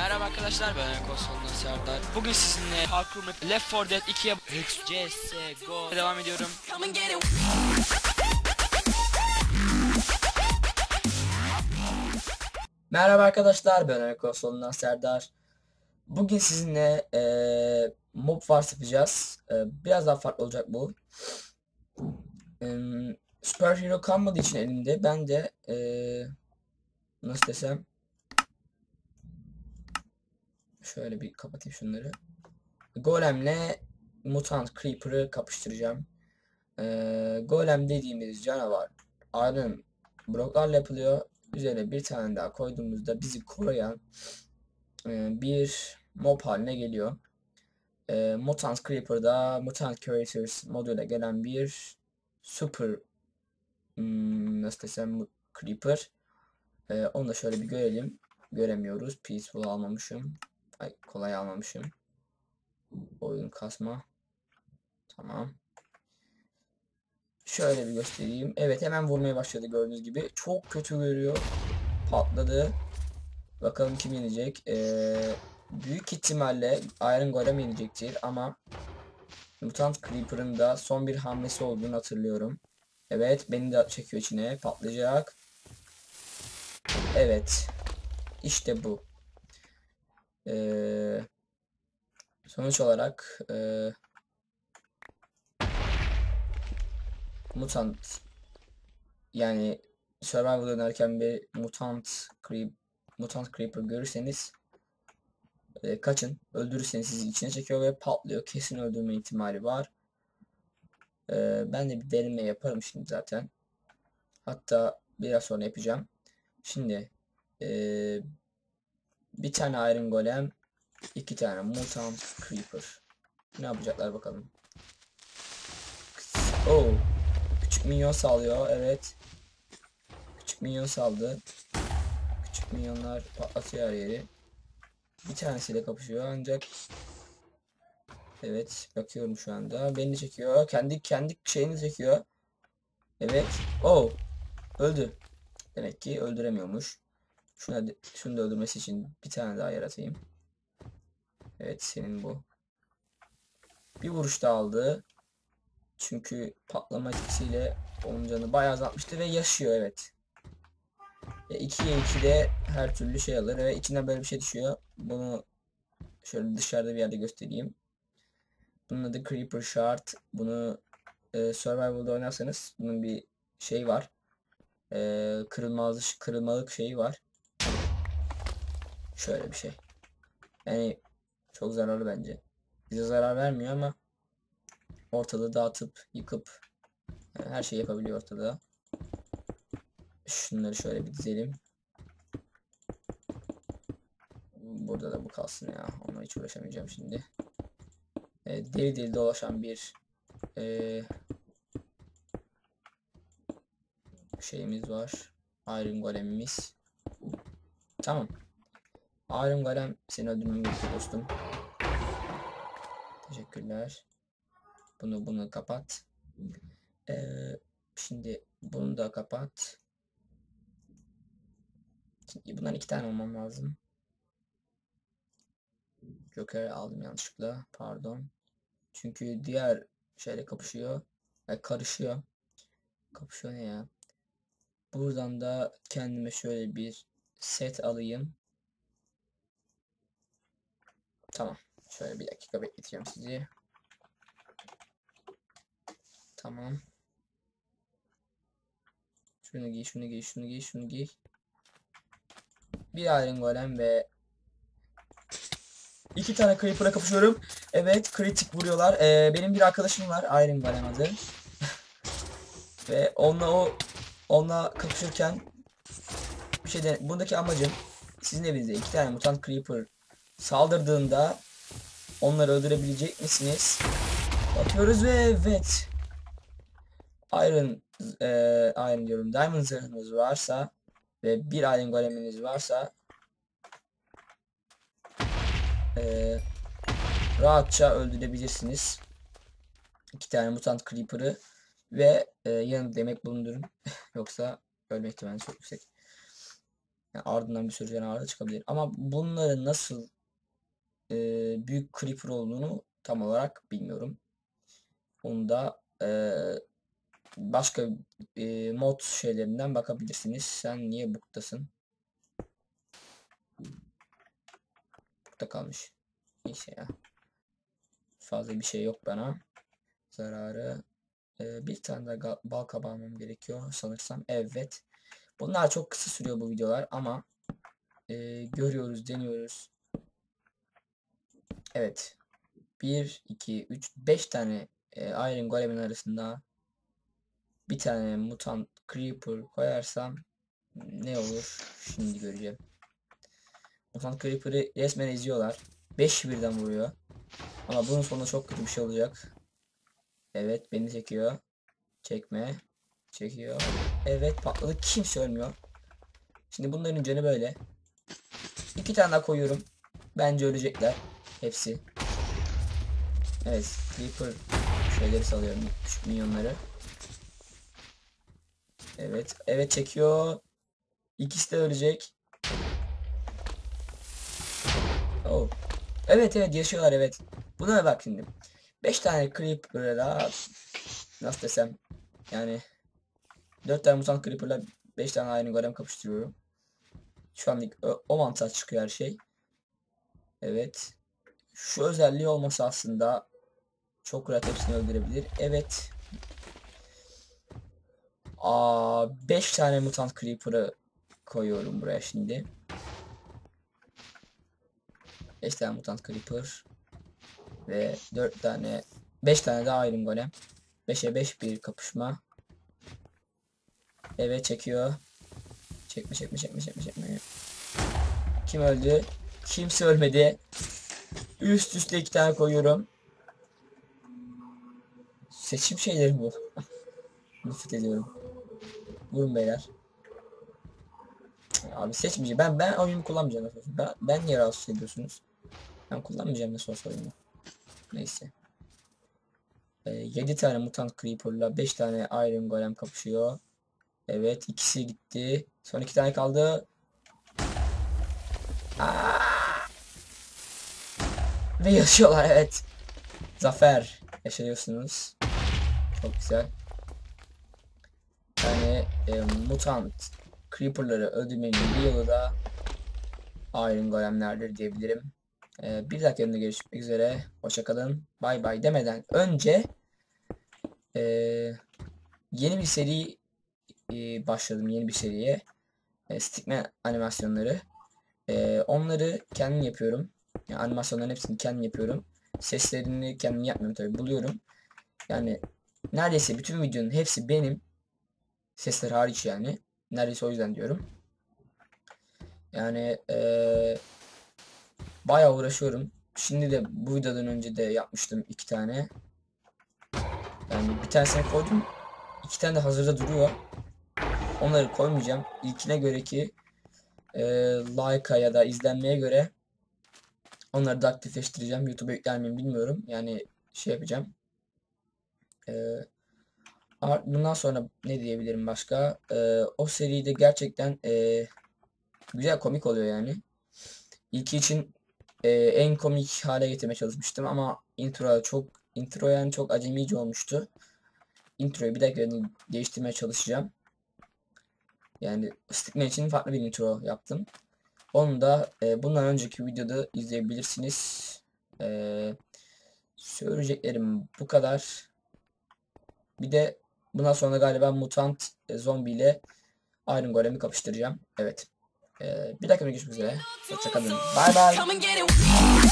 Merhaba arkadaşlar ben Konsolundan Serdar. Bugün sizinle Parkour Map Left 4 Dead 2'ye CSGO devam ediyorum. Merhaba arkadaşlar ben Konsolundan Serdar. Bugün sizinle eee Mob Wars yapacağız. Eee, biraz daha farklı olacak bu. Em, Super Hero kalmadığı için elimde ben de eee, nasıl desem şöyle bir kapatayım şunları. Golem'le Mutant Creeper'ı kapıştıracağım. Eee, Golem dediğimiz canavar iron bloklarla yapılıyor. Üzerine bir tane daha koyduğumuzda bizi koruyan e, bir mob haline geliyor. E, Mutant Creeper'da Mutant Creators moduyla gelen bir super hmm, nasıl desem Creeper. E, onu da şöyle bir görelim. Göremiyoruz. Peaceful almamışım. Ay kolay almamışım. Oyun kasma. Tamam. Şöyle bir göstereyim. Evet hemen vurmaya başladı gördüğünüz gibi. Çok kötü görüyor. Patladı. Bakalım kim yenecek. Ee, büyük ihtimalle Iron Golem yenecektir ama Mutant Creeper'ın da son bir hamlesi olduğunu hatırlıyorum. Evet beni de çekiyor içine. Patlayacak. Evet. İşte bu. Ee, sonuç olarak ee, mutant yani survival dönerken bir mutant creep mutant creeper görürseniz e, kaçın öldürürseniz sizi içine çekiyor ve patlıyor. Kesin öldürme ihtimali var. E, ben de bir deneme yaparım şimdi zaten. Hatta biraz sonra yapacağım. Şimdi e, bir tane iron golem iki tane mutant creeper ne yapacaklar bakalım Oh Küçük minyon sallıyor evet. Küçük minyon saldı. Küçük minyonlar patlatıyor her yeri. Bir tanesiyle kapışıyor ancak Evet bakıyorum şu anda. Beni çekiyor. Kendi kendi şeyini çekiyor. Evet. Oh. Öldü. Demek ki öldüremiyormuş. Şuna şunu da öldürmesi için bir tane daha yaratayım. Evet senin bu. Bir vuruş da aldı. Çünkü patlama etkisiyle onun canı bayağı azaltmıştı ve yaşıyor evet. E, 2'ye 2'de her türlü şey alır ve içinden böyle bir şey düşüyor. Bunu şöyle dışarıda bir yerde göstereyim. Bunun adı Creeper Shard. Bunu e, Survival'da oynarsanız bunun bir şey var. E, kırılmaz, kırılmalık şeyi var. Şöyle bir şey. Yani çok zararlı bence. Bize zarar vermiyor ama ortalığı dağıtıp yıkıp yani her şeyi yapabiliyor ortada. Şunları şöyle bir dizelim. Burada da bu kalsın ya. Onunla hiç uğraşamayacağım şimdi. Ee, deli deli dolaşan bir ee, şeyimiz var. Iron Golem'imiz. Tamam. Iron Golem seni öldürmem gerekiyor dostum. Teşekkürler. Bunu bunu kapat. Ee, şimdi bunu da kapat. Şimdi bundan iki tane olmam lazım. Joker aldım yanlışlıkla. Pardon. Çünkü diğer şeyle kapışıyor. Yani karışıyor. Kapışıyor ne ya? Buradan da kendime şöyle bir set alayım. Tamam. Şöyle bir dakika bekleteceğim sizi. Tamam. Şunu giy, şunu giy, şunu giy, şunu giy. Bir Iron Golem ve iki tane Creeper'a kapışıyorum. Evet, kritik vuruyorlar. Ee, benim bir arkadaşım var, Iron Golem adı. ve onunla o onunla kapışırken bir şey de bundaki amacım sizin evinizde iki tane mutant Creeper saldırdığında onları öldürebilecek misiniz? Bakıyoruz ve evet. Iron eee Iron diyorum. Diamond zırhınız varsa ve bir Iron goleminiz varsa eee, rahatça öldürebilirsiniz. İki tane mutant creeper'ı ve eee yanında demek bulundurun. Yoksa ölme ihtimali çok yüksek. Yani ardından bir sürü canavar da çıkabilir. Ama bunların nasıl e, büyük creeper olduğunu tam olarak bilmiyorum. Onu da e, başka e, mod şeylerinden bakabilirsiniz. Sen niye buktasın? Bukta kalmış. Neyse ya. Fazla bir şey yok bana. Zararı. E, bir tane de bal kabağı almam gerekiyor sanırsam. Evet. Bunlar çok kısa sürüyor bu videolar ama e, görüyoruz, deniyoruz. Evet. 1, 2, 3, 5 tane e, Iron Golem'in arasında bir tane mutant creeper koyarsam ne olur? Şimdi göreceğim. Mutant creeper'ı resmen eziyorlar. 5 birden vuruyor. Ama bunun sonunda çok kötü bir şey olacak. Evet beni çekiyor. Çekme. Çekiyor. Evet patladı. Kimse ölmüyor. Şimdi bunların canı böyle. İki tane daha koyuyorum. Bence ölecekler. Hepsi. Evet. Creeper şeyleri salıyorum. Küçük minyonları. Evet. Evet çekiyor. İkisi de ölecek. Oh. Evet evet yaşıyorlar evet. Buna bak şimdi. 5 tane creeper'a daha nasıl desem yani 4 tane mutant creeper'la 5 tane aynı golem kapıştırıyorum. Şu anlık o, o mantığa çıkıyor her şey. Evet. Şu özelliği olması aslında çok rahat hepsini öldürebilir. Evet. Aa 5 tane mutant creeper'ı koyuyorum buraya şimdi. 5 tane mutant creeper ve 4 tane 5 tane daha iron golem. 5'e 5 bir kapışma. Evet çekiyor. Çekme çekme çekme çekme çekme. Kim öldü? Kimse ölmedi. Üst üste iki tane koyuyorum. Seçim şeyleri bu. Nefret ediyorum. Vurun beyler. Abi seçmeyeceğim. Ben ben oyunu kullanmayacağım. Ben, ben niye rahatsız ediyorsunuz? Ben kullanmayacağım nasıl olsa oyunu. Neyse. Ee, 7 tane mutant creeper'la 5 tane iron golem kapışıyor. Evet ikisi gitti. Son iki tane kaldı. Aa! Ve yaşıyorlar evet. Zafer yaşıyorsunuz. Çok güzel. Yani e, mutant creeper'ları öldürmenin bir yolu da Iron Golem'lerdir diyebilirim. E, bir dakika görüşmek üzere. Hoşçakalın. Bay bay demeden önce e, yeni bir seri e, başladım. Yeni bir seriye. E, Stickman animasyonları. E, onları kendim yapıyorum. Yani animasyonların hepsini kendim yapıyorum. Seslerini kendim yapmıyorum tabi buluyorum. Yani neredeyse bütün videonun hepsi benim. Sesler hariç yani. Neredeyse o yüzden diyorum. Yani ee, bayağı uğraşıyorum. Şimdi de bu videodan önce de yapmıştım iki tane. Yani bir tanesini koydum. İki tane de hazırda duruyor. Onları koymayacağım. İlkine göre ki e, like'a ya da izlenmeye göre onları da aktifleştireceğim. YouTube'a yükler miyim bilmiyorum. Yani şey yapacağım. Ar- Bundan sonra ne diyebilirim başka? Ee, o seride gerçekten ee, güzel komik oluyor yani. İlki için ee, en komik hale getirmeye çalışmıştım ama intro çok intro yani çok acemice olmuştu. Introyu bir dakika değiştirmeye çalışacağım. Yani Stickman için farklı bir intro yaptım. Onu da ee, bundan önceki videoda izleyebilirsiniz. Ee, söyleyeceklerim bu kadar. Bir de bundan sonra galiba mutant e, zombi ile Iron Golem'i kapıştıracağım. Evet. Ee, bir dakika görüşmek üzere. Hoşçakalın. Bye bye.